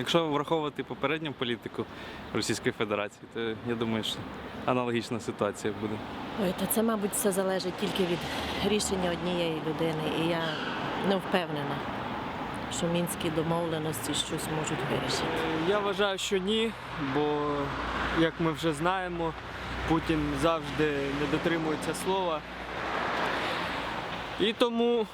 Якщо враховувати попередню політику Російської Федерації, то я думаю, що аналогічна ситуація буде. Ой, та це, мабуть, все залежить тільки від рішення однієї людини. І я не впевнена, що мінські домовленості щось можуть вирішити. Я вважаю, що ні, бо, як ми вже знаємо, Путін завжди не дотримується слова. І тому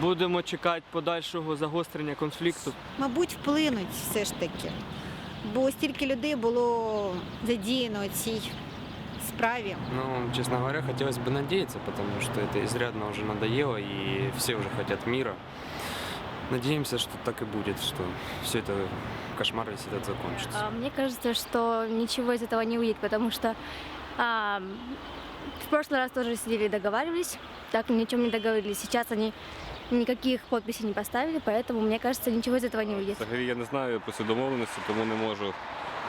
будемо чекати подальшого загострення конфлікту. мабуть, вплинуть все ж таки. Бо стільки людей було задіяно у цій справі. Ну, честно говоря, хотелось бы надеяться, потому что это изрядно уже надоело, и все уже хотят мира. Надеемся, что так и будет, что все это кошмар весь этот закончится. А, Мне кажется, что ничего из этого не выйдет, потому что а, в прошлый раз тоже сидели и договаривались, так ни о чем не договорились. Сейчас они никаких подписей не поставили, поэтому, мне кажется, ничего из этого не выйдет. Взагалі я не знаю про ці домовленості, тому не можу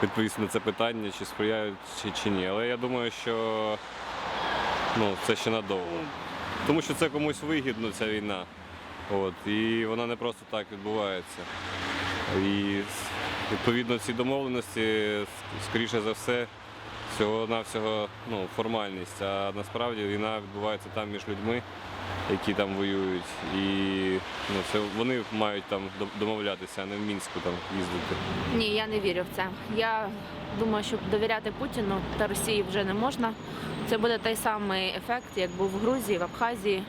відповісти на це питання, чи сприяють чи, чи ні. Але я думаю, що ну, це ще надовго. Тому що це комусь вигідно, ця війна. От, і вона не просто так відбувається. І відповідно ці домовленості, скоріше за все, всього-навсього ну, формальність. А насправді війна відбувається там між людьми, які там воюють. І ну, це вони мають там домовлятися, а не в Мінську там їздити. Ні, я не вірю в це. Я думаю, що довіряти Путіну та Росії вже не можна. Це буде той самий ефект, як був в Грузії, в Абхазії.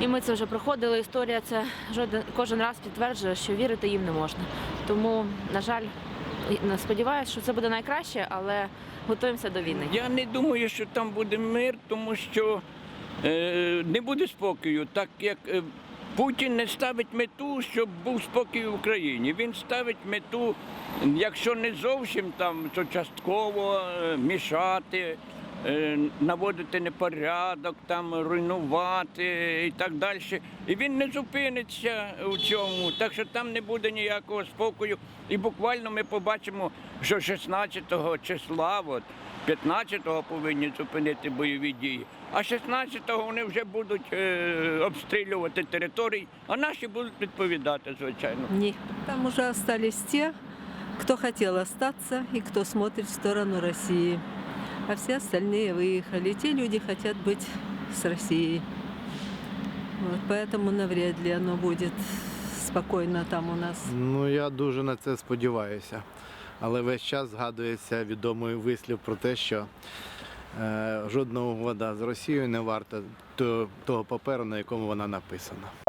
І ми це вже проходили. Історія це жоден кожен раз підтверджує, що вірити їм не можна. Тому, на жаль, сподіваюся, що це буде найкраще, але готуємося до війни. Я не думаю, що там буде мир, тому що е, не буде спокою, так як е, Путін не ставить мету, щоб був спокій в Україні. Він ставить мету, якщо не зовсім там, то частково е, мішати. Е, Наводити непорядок, там руйнувати і так далі. І він не зупиниться у цьому, так що там не буде ніякого спокою. І буквально ми побачимо, що 16 числа, от, 15-го повинні зупинити бойові дії, а 16-го вони вже будуть е, обстрілювати території, а наші будуть відповідати, звичайно. Ні. Там уже остались те, кто хотел остаться и кто смотрит в сторону России А все остальные выехали. Те люди хотят быть с Россией. Вот, поэтому навряд ли оно будет спокойно там у нас. Ну я дуже на це сподіваюся. Але весь час згадується відомий вислів про те, що е, жодна угода з Росією не варта того, того паперу, на якому вона написана.